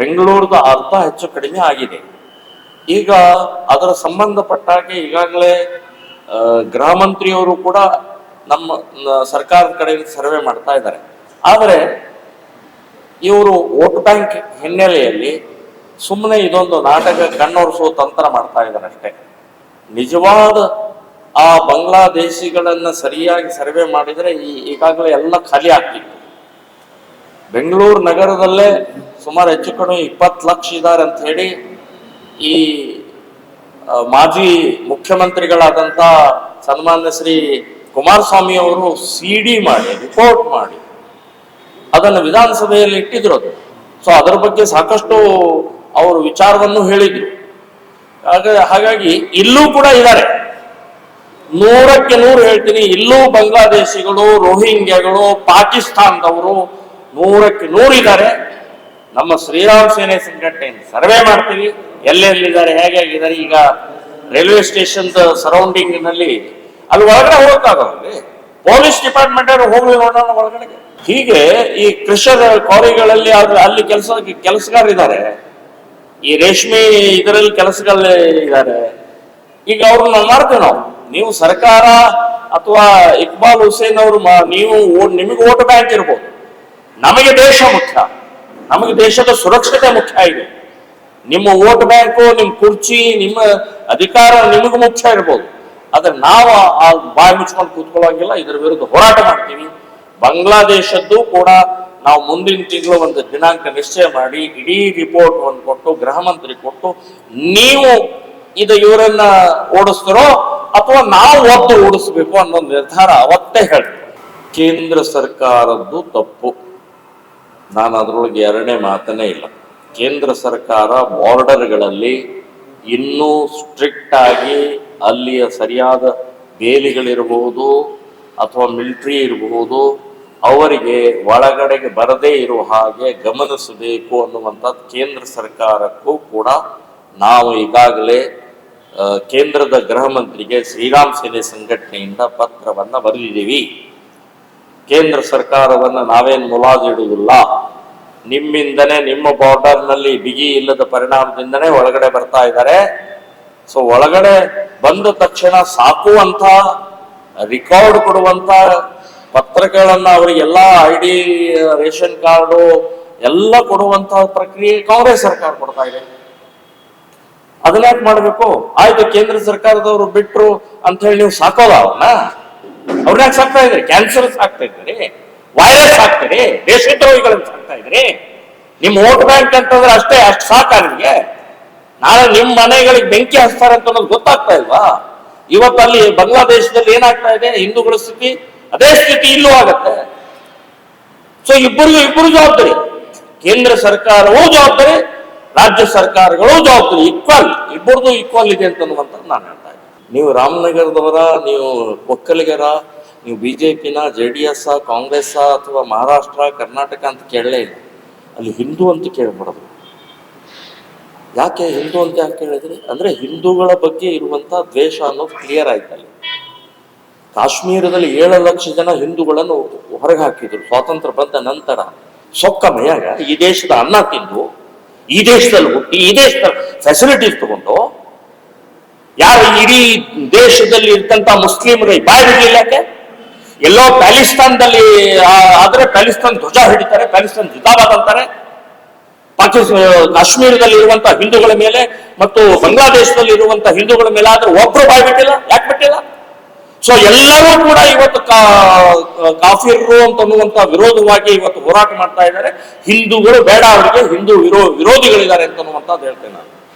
ಬೆಂಗಳೂರದ ಅರ್ಧ ಹೆಚ್ಚು ಕಡಿಮೆ ಆಗಿದೆ. ಈಗ ಅದರ ಸಂಬಂಧಪಟ್ಟಾಗೆ ಈಗಾಗಲೇ ಗೃಹ ಮಂತ್ರಿಯವರು ಕೂಡ ನಮ್ಮ ಸರ್ಕಾರದ ಕಡೆಯಿಂದ ಸರ್ವೆ ಮಾಡ್ತಾ ಇದ್ದಾರೆ. ಆದರೆ, ಇವರು ವೋಟ್ ಬ್ಯಾಂಕ್ ಹಿನ್ನೆಲೆಯಲ್ಲಿ ಸುಮ್ಮನೆ ಇದೊಂದು ನಾಟಕ ಕಣ್ಣೊರೆಸುವ ತಂತ್ರ ಮಾಡ್ತಾ ಇದ್ದಾರೆ ಅಷ್ಟೇ. ನಿಜವಾದ ಆ ಬಾಂಗ್ಲಾದೇಶಿಗಳನ್ನ ಸರಿಯಾಗಿ ಸರ್ವೆ ಮಾಡಿದರೆ ಈ ಈಗಾಗಲೇ ಎಲ್ಲ ಖಾಲಿ ಆಗ್ತಿತ್ತು ಬೆಂಗಳೂರು ನಗರದಲ್ಲೇ ಸುಮಾರು ಹೆಚ್ಚು ಕಡಿಮೆ ಇಪ್ಪತ್ತು ಲಕ್ಷ ಇದ್ದಾರೆ ಅಂತ ಹೇಳಿ ಈ ಮಾಜಿ ಮುಖ್ಯಮಂತ್ರಿಗಳಾದಂಥ ಸನ್ಮಾನ್ಯ ಶ್ರೀ ಕುಮಾರಸ್ವಾಮಿ ಅವರು ಸಿ ಡಿ ಮಾಡಿ, ರಿಪೋರ್ಟ್ ಮಾಡಿ. ಅದನ್ನು ವಿಧಾನಸಭೆಯಲ್ಲಿ ಇಟ್ಟಿದ್ರು ಅದು. ಸೊ ಅದರ ಬಗ್ಗೆ ಸಾಕಷ್ಟು ಅವರು ವಿಚಾರವನ್ನು ಹೇಳಿದ್ರು. ಹಾಗ, ಹಾಗಾಗಿ ಇಲ್ಲೂ ಕೂಡ ಇದ್ದಾರೆ. ನೂರಕ್ಕೆ ನೂರು ಹೇಳ್ತೀನಿ, ಇಲ್ಲೂ ಬಾಂಗ್ಲಾದೇಶಿಗಳು, ರೋಹಿಂಗ್ಯಗಳು, ಪಾಕಿಸ್ತಾನದವರು ನೂರಕ್ಕೆ ನೂರು ಇದ್ದಾರೆ. ನಮ್ಮ ಶ್ರೀರಾಮ್ ಸೇನೆ ಸಂಘಟನೆ ಸರ್ವೆ ಮಾಡ್ತೀವಿ. ಎಲ್ಲೆಲ್ಲಿದ್ದಾರೆ, ಹೇಗೆ ಹೇಗಿದ್ದಾರೆ ಈಗ ರೈಲ್ವೆ ಸ್ಟೇಷನ್ ಸರೌಂಡಿಂಗ್ನಲ್ಲಿ ಅಲ್ಲಿ ಒಳಗಡೆ ಹೋಗೋಕ್ಕಾಗಲ್ಲಿ ಪೊಲೀಸ್ ಡಿಪಾರ್ಟ್ಮೆಂಟ್ ಅವರು ಹೋಗ್ಲಿ ನೋಡೋಣ ಒಳಗಡೆ. ಹೀಗೆ ಈ ಕೃಷಿ ಕಾರಿಗಳಲ್ಲಿ ಅಲ್ಲಿ ಕೆಲಸ ಕೆಲಸಗಾರಿದ್ದಾರೆ ಈ ರೇಷ್ಮೆ ಇದರಲ್ಲಿ ಕೆಲಸಗಳಲ್ಲಿ ಇದ್ದಾರೆ. ಈಗ ಅವ್ರನ್ನ ಮಾಡ್ತೇವೆ ನಾವು. ನೀವು ಸರ್ಕಾರ ಅಥವಾ ಇಕ್ಬಾಲ್ ಹುಸೇನ್ ಅವರು ನೀವು ನಿಮಗೆ ವೋಟ್ ಬ್ಯಾಂಕ್ ಇರ್ಬೋದು. ನಮಗೆ ದೇಶ ಮುಖ್ಯ. ನಮಗೆ ದೇಶದ ಸುರಕ್ಷತೆ ಮುಖ್ಯ ಇದೆ. ನಿಮ್ಮ ವೋಟ್ ಬ್ಯಾಂಕು, ನಿಮ್ಮ ಕುರ್ಚಿ, ನಿಮ್ಮ ಅಧಿಕಾರ ನಿಮಗೆ ಮುಖ್ಯ ಇರ್ಬೋದು. ಆದ್ರೆ ನಾವು ಆ ಬಾಯಿ ಮುಚ್ಕೊಂಡು ಕೂತ್ಕೊಳ್ಳೋಂಗಿಲ್ಲ, ಇದರ ವಿರುದ್ಧ ಹೋರಾಟ ಮಾಡ್ತೀವಿ. ಬಾಂಗ್ಲಾದೇಶದ್ದು ಕೂಡ ನಾವು ಮುಂದಿನ ತಿಂಗಳು ಒಂದು ದಿನಾಂಕ ನಿಶ್ಚಯ ಮಾಡಿ, ಇಡೀ ರಿಪೋರ್ಟ್ ಒಂದು ಕೊಟ್ಟು, ಗೃಹ ಮಂತ್ರಿ ಕೊಟ್ಟು, ನೀವು ಇದು ಇವರನ್ನ ಓಡಿಸ್ತಾರೋ ಅಥವಾ ನಾವು ಒದ್ದು ಓಡಿಸ್ಬೇಕು ಅನ್ನೋ ನಿರ್ಧಾರ ಅವತ್ತೇ ಹೇಳ್ತೀವಿ. ಕೇಂದ್ರ ಸರ್ಕಾರದ್ದು ತಪ್ಪು. ನಾನು ಅದರೊಳಗೆ ಎರಡನೇ ಮಾತನೇ ಇಲ್ಲ. ಕೇಂದ್ರ ಸರ್ಕಾರ ಬಾರ್ಡರ್ಗಳಲ್ಲಿ ಇನ್ನೂ ಸ್ಟ್ರಿಕ್ಟ್ ಆಗಿ ಅಲ್ಲಿಯ ಸರಿಯಾದ ಬೇಲಿಗಳಿರಬಹುದು ಅಥವಾ ಮಿಲಿಟರಿ ಇರಬಹುದು ಅವರಿಗೆ ಒಳಗಡೆಗೆ ಬರದೇ ಇರುವ ಹಾಗೆ ಗಮನಿಸಬೇಕು ಅನ್ನುವಂಥದ್ದು ಕೇಂದ್ರ ಸರ್ಕಾರಕ್ಕೂ ಕೂಡ ನಾವು ಈಗಾಗಲೇ ಕೇಂದ್ರದ ಗೃಹ ಮಂತ್ರಿಗೆ ಶ್ರೀರಾಮ್ ಸೇನೆ ಸಂಘಟನೆಯಿಂದ ಪತ್ರವನ್ನು ಬರೆದಿದ್ದೀವಿ. ಕೇಂದ್ರ ಸರ್ಕಾರವನ್ನು ನಾವೇನು ಮುಲಾಜಿಡುವುದಿಲ್ಲ. ನಿಮ್ಮಿಂದನೇ, ನಿಮ್ಮ ಬಾರ್ಡರ್ನಲ್ಲಿ ಬಿಗಿ ಇಲ್ಲದ ಪರಿಣಾಮದಿಂದನೇ ಒಳಗಡೆ ಬರ್ತಾ ಇದ್ದಾರೆ. ಸೊ, ಒಳಗಡೆ ಬಂದ ತಕ್ಷಣ ಸಾಕುವಂತ ರೆಕಾರ್ಡ್ ಕೊಡುವಂತ ಪತ್ರಗಳನ್ನ ಅವರಿಗೆಲ್ಲ ಐ ಡಿ ರೇಷನ್ ಕಾರ್ಡು ಎಲ್ಲ ಕೊಡುವಂತ ಪ್ರಕ್ರಿಯೆ ಕಾಂಗ್ರೆಸ್ ಸರ್ಕಾರ ಕೊಡ್ತಾ ಇದೆ. ಅದನ್ನ ಯಾಕೆ ಮಾಡಬೇಕು? ಆಯ್ತು, ಕೇಂದ್ರ ಸರ್ಕಾರದವರು ಬಿಟ್ರು ಅಂತ ಹೇಳಿ ನೀವು ಸಾಕೋದ ಅವನ್ನ ಅವ್ರನ್ನ ಸಾಕ್ತಾ ಇದ್ದಾರೆ. ಕ್ಯಾನ್ಸರ್ ಸಾಕ್ತಾ ಇದ್ರಿ ವೈರಸ್ ಸಾಕ್ತೀರಿ ದೇಶದ್ರೋಹಿಗಳನ್ನು ಸಾಕ್ತಾ ಇದ್ರಿ ನಿಮ್ ವೋಟ್ ಬ್ಯಾಂಕ್ ಅಂತಂದ್ರೆ ಅಷ್ಟೇ, ಅಷ್ಟು ಸಾಕ ನಿಮ್ಗೆ? ನಾಳೆ ನಿಮ್ ಮನೆಗಳಿಗೆ ಬೆಂಕಿ ಹಚ್ತಾರೆ ಅಂತ ಅನ್ನೋದು ಗೊತ್ತಾಗ್ತಾ ಇಲ್ವಾ? ಇವತ್ತು ಅಲ್ಲಿ ಬಾಂಗ್ಲಾದೇಶದಲ್ಲಿ ಏನಾಗ್ತಾ ಇದೆ? ಹಿಂದೂಗಳ ಸ್ಥಿತಿ ಅದೇ ಸ್ಥಿತಿ ಇಲ್ಲೂ ಆಗತ್ತೆ. ಸೊ ಇಬ್ಬರಿಗೂ ಇಬ್ಬರು ಜವಾಬ್ದಾರಿ. ಕೇಂದ್ರ ಸರ್ಕಾರವೂ ಜವಾಬ್ದಾರಿ, ರಾಜ್ಯ ಸರ್ಕಾರಗಳು ಜವಾಬ್ದಾರಿ. ಈಕ್ವಲ್ ಇಬ್ಬರದು ಈಕ್ವಲ್ ಇದೆ ಅಂತ ನಾನು ಹೇಳ್ತಾ ಇದ್ದೀನಿ. ನೀವು ರಾಮನಗರದವರ, ನೀವು ಒಕ್ಕಲಿಗರ, ನೀವು ಬಿ ಜೆ ಪಿನ ಜೆ ಡಿ ಎಸ್ ಕಾಂಗ್ರೆಸ್ ಅಥವಾ ಮಹಾರಾಷ್ಟ್ರ, ಕರ್ನಾಟಕ ಅಂತ ಕೇಳಲೇ ಇಲ್ಲ. ಅಲ್ಲಿ ಹಿಂದೂ ಅಂತ ಕೇಳ್ಬಾರ್ದು. ಯಾಕೆ ಹಿಂದೂ ಅಂತ ಯಾಕೆ ಕೇಳಿದ್ರಿ? ಅಂದ್ರೆ ಹಿಂದೂಗಳ ಬಗ್ಗೆ ಇರುವಂತ ದ್ವೇಷ ಅನ್ನೋದು ಕ್ಲಿಯರ್ ಆಯ್ತು ಅಲ್ಲಿ. ಕಾಶ್ಮೀರದಲ್ಲಿ ಏಳು ಲಕ್ಷ ಜನ ಹಿಂದೂಗಳನ್ನು ಹೊರಗೆ ಹಾಕಿದ್ರು, ಸ್ವಾತಂತ್ರ್ಯ ಬಂದ ನಂತರ. ಸೊಕ್ಕ ಮೈಯಾಗ ಈ ದೇಶದ ಅನ್ನ ತಿಂದು, ಈ ದೇಶದಲ್ಲಿ ಹುಟ್ಟಿ, ಈ ದೇಶದಲ್ಲಿ ಫೆಸಿಲಿಟೀಸ್ ತಗೊಂಡು ಯಾರು ಇಡೀ ದೇಶದಲ್ಲಿ ಇರ್ತಂತ ಮುಸ್ಲಿಮರ ಬಾಯಿ ಬಿಡ್ಲಿಲ್ಲ ಯಾಕೆ ಎಲ್ಲೋ ಪ್ಯಾಲಿಸ್ತಾನದಲ್ಲಿ ಆದ್ರೆ ಪ್ಯಾಲಿಸ್ತಾನ್ ಧ್ವಜ ಹಿಡಿತಾರೆ, ಪ್ಯಾಲಿಸ್ತಾನ್ ಜಿಂದಾಬಾದ್ ಅಂತಾರೆ. ಪಾಕಿಸ್ತಾನ ಕಾಶ್ಮೀರದಲ್ಲಿ ಇರುವಂತಹ ಹಿಂದೂಗಳ ಮೇಲೆ ಮತ್ತು ಬಾಂಗ್ಲಾದೇಶದಲ್ಲಿ ಇರುವಂತಹ ಹಿಂದೂಗಳ ಮೇಲೆ ಆದ್ರೆ ಒಬ್ರು ಬಾಯ್ ಬಿಟ್ಟಿಲ್ಲ. ಯಾಕೆ ಬಿಟ್ಟಿಲ್ಲ? ಸೊ ಎಲ್ಲರೂ ಕೂಡ ಇವತ್ತು ಕಾಫಿರ್ರು ಅಂತ ಅನ್ನುವಂತ ವಿರೋಧವಾಗಿ ಇವತ್ತು ಹೋರಾಟ ಮಾಡ್ತಾ ಇದ್ದಾರೆ. ಹಿಂದೂಗಳು ಬೇಡ ಅವರಿಗೆ, ಹಿಂದೂ ವಿರೋ, ವಿರೋಧಿಗಳಿದ್ದಾರೆ ಅಂತ ಅನ್ನುವಂಥದ್ದು ಹೇಳ್ತೇನೆ ನಾನು.